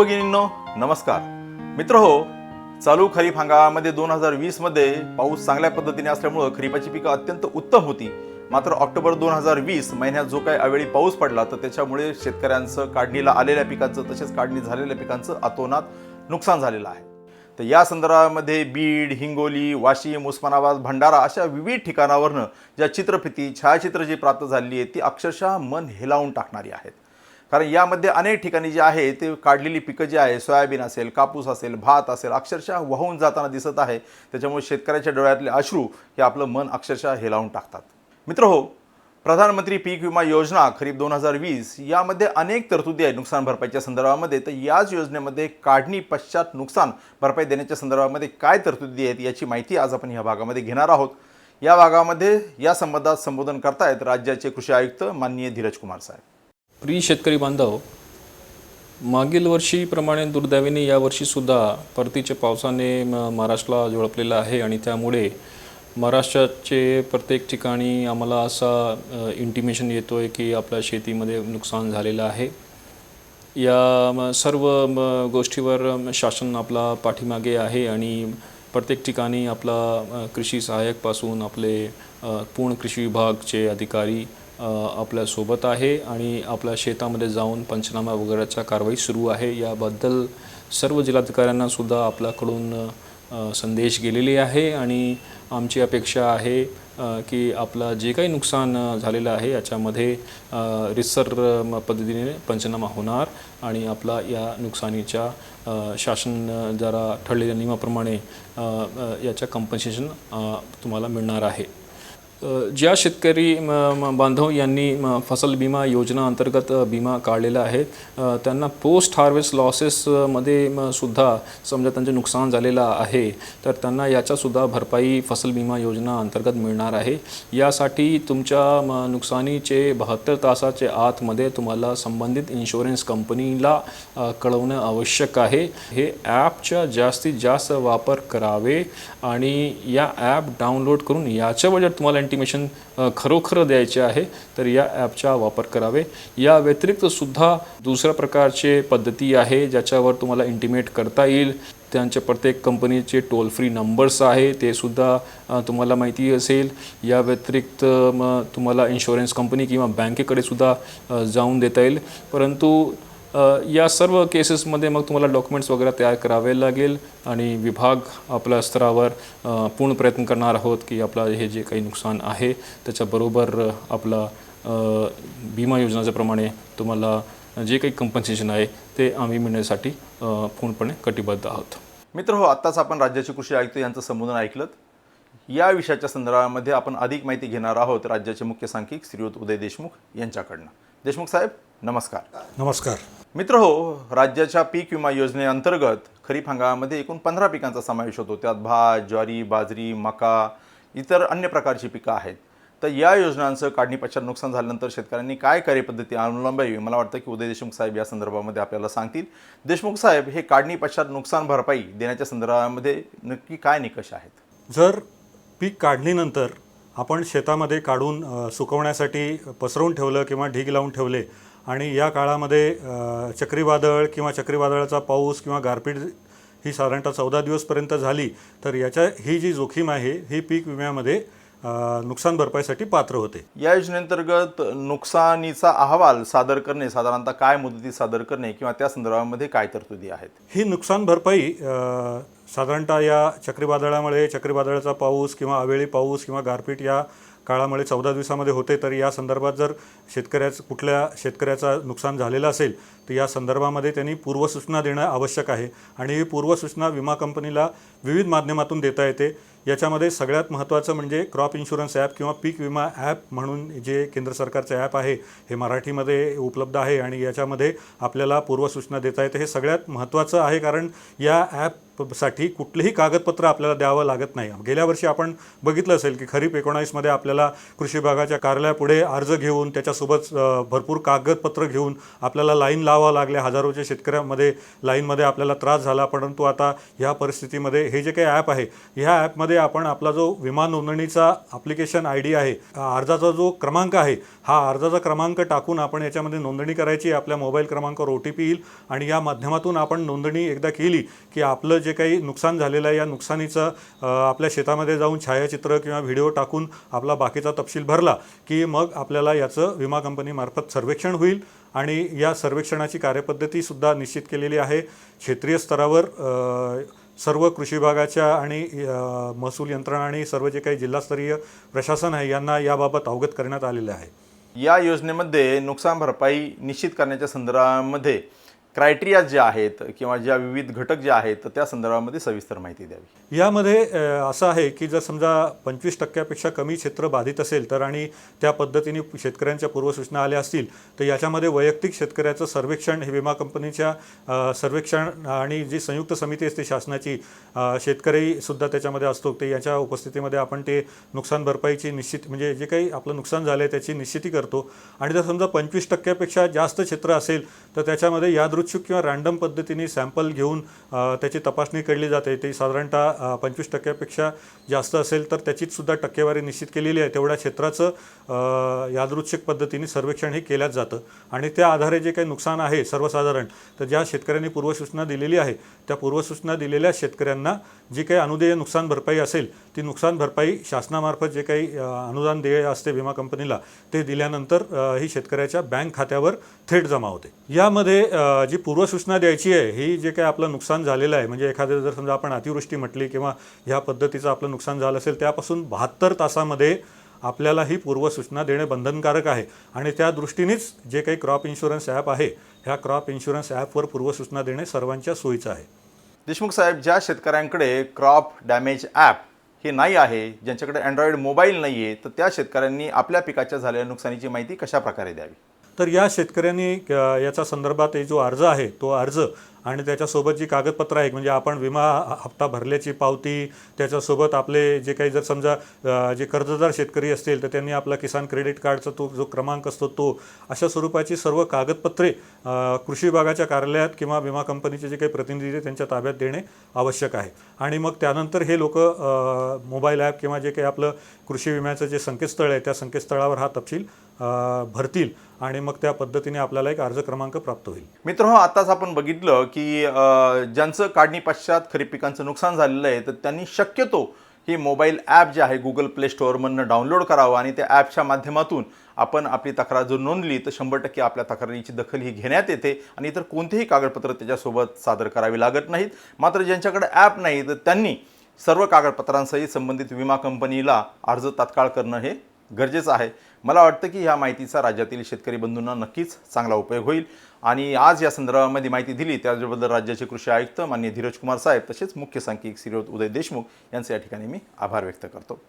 भगिनींनो नमस्कार. मित्र हो चालू खरीप हंगामामध्ये दोन हजार वीसमध्ये पाऊस चांगल्या पद्धतीने असल्यामुळं खरीपाची पिकं अत्यंत उत्तम होती. मात्र ऑक्टोबर दोन हजार वीस महिन्यात जो काही अवेळी पाऊस पडला तर त्याच्यामुळे शेतकऱ्यांचं काढणीला आलेल्या पिकांचं तसेच काढणी झालेल्या पिकांचं अतोनात नुकसान झालेलं आहे. तर या संदर्भामध्ये बीड हिंगोली वाशिम उस्मानाबाद भंडारा अशा विविध ठिकाणावरनं ज्या चित्रफिती छायाचित्र जी प्राप्त झालेली आहेत ती अक्षरशः मन हेलावून टाकणारी आहेत. कारण यामध्ये अनेक ठिकाणी जे आहे ते काढलेली पिकं जी आहे सोयाबीन असेल कापूस असेल भात असेल अक्षरशः वाहून जाताना दिसत आहे. त्याच्यामुळे शेतकऱ्याच्या डोळ्यातले अश्रू हे आपलं मन अक्षरशः हेलावून टाकतात. मित्र हो प्रधानमंत्री पीक विमा योजना खरीप दोन हजार वीस यामध्ये अनेक तरतुदी आहेत नुकसान भरपाईच्या संदर्भामध्ये. तर याच योजनेमध्ये काढणी पश्चात नुकसान भरपाई देण्याच्या संदर्भामध्ये काय तरतुदी आहेत याची माहिती आज आपण ह्या भागामध्ये घेणार आहोत. या भागामध्ये या संबंधात संबोधन करतायत राज्याचे कृषी आयुक्त माननीय धीरज कुमार साहेब. प्रिय शेतकरी बांधव मागील वर्षीप्रमाणे दुर्दैवीने यावर्षीसुद्धा परतीच्या पावसाने म- महाराष्ट्राला झोडपलेलं आहे आणि त्यामुळे महाराष्ट्राचे प्रत्येक ठिकाणी आम्हाला असा इंटिमेशन येतो आहे की आपल्या शेतीमध्ये नुकसान झालेलं आहे. या सर्व म- गोष्टीवर शासन आपला पाठीमागे आहे आणि प्रत्येक ठिकाणी आपला कृषी सहाय्यकपासून आपले पूर्ण कृषी विभागचे अधिकारी आपल्यासोबत आहे आणि आपल्या शेतामध्ये जाऊन पंचनामा वगैरेच्या कारवाई सुरू आहे. याबद्दल सर्व जिल्हाधिकाऱ्यांना सुद्धा आपल्याकडून संदेश गेलेले आहे आणि आमची अपेक्षा आहे की आपला जे काही नुकसान झालेलं आहे याच्यामध्ये रिसर म- पद्धतीने पंचनामा होणार आणि आपला या नुकसानीच्या शासन जरा ठरलेल्या नियमाप्रमाणे याच्या कंपन्सेशन तुम्हाला मिळणार आहे. ज्या शेतकरी म- म- बांधव यांनी म- फसल विमा योजना अंतर्गत अ, विमा काढलेला आहे त्यांना पोस्ट हार्वेस्ट लॉसेसमध्ये सुद्धा समजा त्यांचे नुकसान झालेलं आहे तर त्यांना याच्यासुद्धा भरपाई फसल विमा योजना अंतर्गत मिळणार आहे. यासाठी तुमच्या नुकसानीचे बहात्तर तासाचे आतमध्ये तुम्हाला संबंधित इन्शुरन्स कंपनीला कळवणं आवश्यक आहे. हे ॲपच्या जास्तीत जास्त वापर करावे आणि या ॲप डाउनलोड करून याच्यावर जर तुम्हाला इंटिमेशन खरोखर द्यायचे आहे तर या ॲपचा वापर करावे. या व्यतिरिक्त सुद्धा दुसऱ्या प्रकारचे पद्धती आहे ज्याच्यावर तुम्हाला इंटिमेट करता येईल. त्यांच्या प्रत्येक कंपनीचे टोल फ्री नंबर्स आहे ते सुद्धा तुम्हाला माहिती असेल. या व्यतिरिक्त मग तुम्हाला इन्शुरन्स कंपनी किंवा बँकेकडे सुद्धा जाऊन देता येईल. परंतु या सर्व केसेसमध्ये मग तुम्हाला डॉक्युमेंट्स वगैरे तयार करावे लागेल आणि विभाग आपल्या स्तरावर पूर्ण प्रयत्न करणार आहोत की आपलं हे जे काही नुकसान आहे त्याच्याबरोबर आपला विमा योजनाच्याप्रमाणे तुम्हाला जे काही कंपन्सेशन आहे ते आम्ही मिळण्यासाठी पूर्णपणे कटिबद्ध आहोत. मित्र हो आत्ताच आपण राज्याचे कृषी आयुक्त यांचं संबोधन ऐकलं या विषयाच्या संदर्भामध्ये आपण अधिक माहिती घेणार आहोत राज्याचे मुख्य सांख्यिक श्रीयुत उदय देशमुख यांच्याकडनं. देशमुख साहेब नमस्कार. नमस्कार. मित्र हो राज्याच्या पीक विमा योजनेअंतर्गत खरीप हंगामामध्ये एकूण पंधरा पिकांचा समावेश होतो. त्यात भात ज्वारी बाजरी मका इतर अन्य प्रकारची पिकं आहेत. तर या योजनांचं काढणीपश्चात नुकसान झाल्यानंतर शेतकऱ्यांनी काय कार्यपद्धती अवलंबावी मला वाटतं की उदय देशमुख साहेब या संदर्भामध्ये आपल्याला सांगतील. देशमुख साहेब हे काढणीपश्चात नुकसान भरपाई देण्याच्या संदर्भामध्ये नक्की काय निकष आहेत? जर पीक काढणीनंतर आपण शेतामध्ये काढून सुकवण्यासाठी पसरवून ठेवलं किंवा ढीग लावून ठेवले आणि या काळामध्ये चक्रीवादळ किंवा चक्रीवादळाचा पाऊस किंवा गारपीट ही साधारणतः चौदा दिवसपर्यंत झाली तर याच्या ही जी जोखीम आहे ही पीक विम्यामध्ये नुकसान भरपाईसाठी पात्र होते. या योजनेअंतर्गत नुकसानीचा अहवाल सादर करणे साधारणतः काय मुदतीत सादर करणे किंवा त्या संदर्भामध्ये काय तरतुदी आहेत? ही नुकसान भरपाई साधारणतः या चक्रीवादळामुळे चक्रीवादळाचा पाऊस किंवा अवेळी पाऊस किंवा गारपीट या काळामुळे चौदा दिवसामध्ये होते तर या संदर्भात जर शेतकऱ्याचं कुठल्या शेतकऱ्याचा नुकसान झालेलं असेल तर या संदर्भामध्ये त्यांनी पूर्वसूचना देणं आवश्यक आहे. आणि ही पूर्वसूचना विमा कंपनीला विविध माध्यमातून देता येते. याच्यामध्ये सगळ्यात महत्त्वाचं म्हणजे क्रॉप इन्शुरन्स ॲप किंवा पीक विमा ॲप म्हणून जे केंद्र सरकारचं ॲप आहे हे मराठीमध्ये उपलब्ध आहे. आणि याच्यामध्ये आपल्याला पूर्वसूचना देता येते. हे सगळ्यात महत्त्वाचं आहे कारण या ॲप साठी कुठलंही कागदपत्र आपल्याला द्यावं लागत नाही. गेल्या वर्षी आपण बघितलं असेल की खरीप एकोणावीसमध्ये आपल्याला कृषी विभागाच्या कार्यालयापुढे अर्ज घेऊन त्याच्यासोबत भरपूर कागदपत्र घेऊन आपल्याला लाईन लावावं लागले. हजारोच्या शेतकऱ्यांमध्ये लाईनमध्ये आपल्याला त्रास झाला. परंतु आता ह्या परिस्थितीमध्ये हे जे काही ॲप आहे ह्या ॲपमध्ये आपण आपला जो विमा नोंदणीचा ॲप्लिकेशन आय डी आहे अर्जाचा जो क्रमांक आहे हा अर्जाचा क्रमांक टाकून आपण याच्यामध्ये नोंदणी करायची. आपल्या मोबाईल क्रमांकावर ओ टी पी येईल आणि या माध्यमातून आपण नोंदणी एकदा केली की आपलं जे जे काही नुकसान झालेलं आहे या नुकसानीचं आपल्या शेतामध्ये जाऊन छायाचित्र किंवा व्हिडिओ टाकून आपला बाकीचा तपशील भरला की मग आपल्याला याचं विमा कंपनीमार्फत सर्वेक्षण होईल आणि या सर्वेक्षणाची कार्यपद्धतीसुद्धा निश्चित केलेली आहे. क्षेत्रीय स्तरावर सर्व कृषी विभागाच्या आणि महसूल यंत्रणा आणि सर्व जे काही जिल्हास्तरीय प्रशासन आहे यांना याबाबत अवगत करण्यात आलेलं आहे. या योजनेमध्ये नुकसान भरपाई निश्चित करण्याच्या संदर्भामध्ये क्रायटेरिया जे आहेत किंवा ज्या विविध घटक जे आहेत तर त्या संदर्भामध्ये सविस्तर माहिती द्यावी. यामध्ये असं आहे की जर समजा पंचवीस टक्क्यापेक्षा कमी क्षेत्र बाधित असेल तर आणि त्या पद्धतीने शेतकऱ्यांच्या पूर्वसूचना आल्या असतील तर याच्यामध्ये वैयक्तिक शेतकऱ्याचं सर्वेक्षण हे विमा कंपनीच्या सर्वेक्षण आणि जी संयुक्त समिती असते शासनाची शेतकरीसुद्धा त्याच्यामध्ये असतो. ते याच्या उपस्थितीमध्ये आपण ते नुकसान भरपाईची निश्चित म्हणजे जे काही आपलं नुकसान झालं आहे त्याची निश्चिती करतो. आणि जर समजा पंचवीस टक्क्यापेक्षा जास्त क्षेत्र असेल तर त्याच्यामध्ये यादृच्छिक किंवा रँडम पद्धतीने सॅम्पल घेऊन त्याची तपासणी केली जाते. ते साधारणतः पंचवीस टक्क्यापेक्षा जास्त असेल तर त्याचीच सुद्धा टक्केवारी निश्चित केलेली आहे. तेवढ्या क्षेत्राचं यादृच्छिक पद्धतीने सर्वेक्षण हे केल्याच जातं. आणि त्या आधारे जे काही नुकसान आहे सर्वसाधारण तर ज्या शेतकऱ्यांनी पूर्वसूचना दिलेली आहे त्या पूर्वसूचना दिलेल्या शेतकऱ्यांना जी काही अनुदेय नुकसान भरपाई असेल ती नुकसान भरपाई शासनामार्फत जे काही अनुदान देय असते विमा कंपनीला ते दिल्यानंतर ही शेतकऱ्याच्या बँक खात्यावर थेट जमा होते. यामध्ये जी पूर्वसूचना द्यायची आहे ही जे काही आपलं नुकसान झालेलं आहे म्हणजे एखादं जर समजा आपण अतिवृष्टी म्हटली किंवा ह्या पद्धतीचं आपलं नुकसान झालं असेल त्यापासून बहात्तर तासामध्ये आपल्याला ही पूर्वसूचना देणे बंधनकारक आहे. आणि त्या दृष्टीनेच जे काही क्रॉप इन्शुरन्स ॲप आहे ह्या क्रॉप इन्शुरन्स ॲपवर पूर्वसूचना देणे सर्वांच्या सोयीचं आहे. देशमुख साहेब ज्या शेतकऱ्यांकडे क्रॉप डॅमेज ॲप हे नाही आहे ज्यांच्याकडे अँड्रॉइड मोबाईल नाही आहे तर त्या शेतकऱ्यांनी आपल्या पिकाच्या झालेल्या नुकसानीची माहिती कशा प्रकारे द्यावी? तर या शेतकऱ्यांनी याचा संदर्भात हे जो अर्ज आहे तो अर्ज आणि त्याच्यासोबत जी कागदपत्र आहे म्हणजे आपण विमा हप्ता भरल्याची पावती त्याच्यासोबत आपले जे काही जर समजा जे कर्जदार शेतकरी असतील तर त्यांनी आपला किसान क्रेडिट कार्डचा तो जो क्रमांक असतो तो अशा स्वरूपाची सर्व कागदपत्रे कृषी विभागाच्या कार्यालयात किंवा विमा कंपनीचे जे काही प्रतिनिधी आहेत त्यांच्या ताब्यात देणे आवश्यक आहे. आणि मग त्यानंतर हे लोक मोबाईल ॲप किंवा जे काही आपलं कृषी विम्याचं जे संकेतस्थळ आहे त्या संकेतस्थळावर हा तपशील भरतील आणि मग त्या पद्धतीने आपल्याला एक अर्ज क्रमांक प्राप्त होईल. मित्र हो आताच आपण बघितलं की ज्यांचं काढणी पश्चात खरीप पिकांचं नुकसान झालेलं आहे तर त्यांनी शक्यतो हे मोबाईल ॲप जे आहे गुगल प्ले स्टोअरमधनं डाउनलोड करावं आणि त्या ॲपच्या माध्यमातून आपण आपली तक्रार जर नोंदली तर शंभर टक्के आपल्या तक्रारीची दखल ही घेण्यात येते आणि इतर कोणतेही कागदपत्र त्याच्यासोबत सादर करावी लागत नाहीत. मात्र ज्यांच्याकडे ॲप नाही तर त्यांनी सर्व कागदपत्रांसहित संबंधित विमा कंपनीला अर्ज तात्काळ करणं हे गरजेचं आहे. मला वाटतं की ह्या माहितीचा राज्यातील शेतकरी बंधूंना नक्कीच चांगला उपयोग होईल. आणि आज या संदर्भामध्ये माहिती दिली त्याबद्दल राज्याचे कृषी आयुक्त माननीय धीरज कुमार साहेब तसेच मुख्य सांख्यिक श्रीयुत उदय देशमुख यांचे या ठिकाणी मी आभार व्यक्त करतो.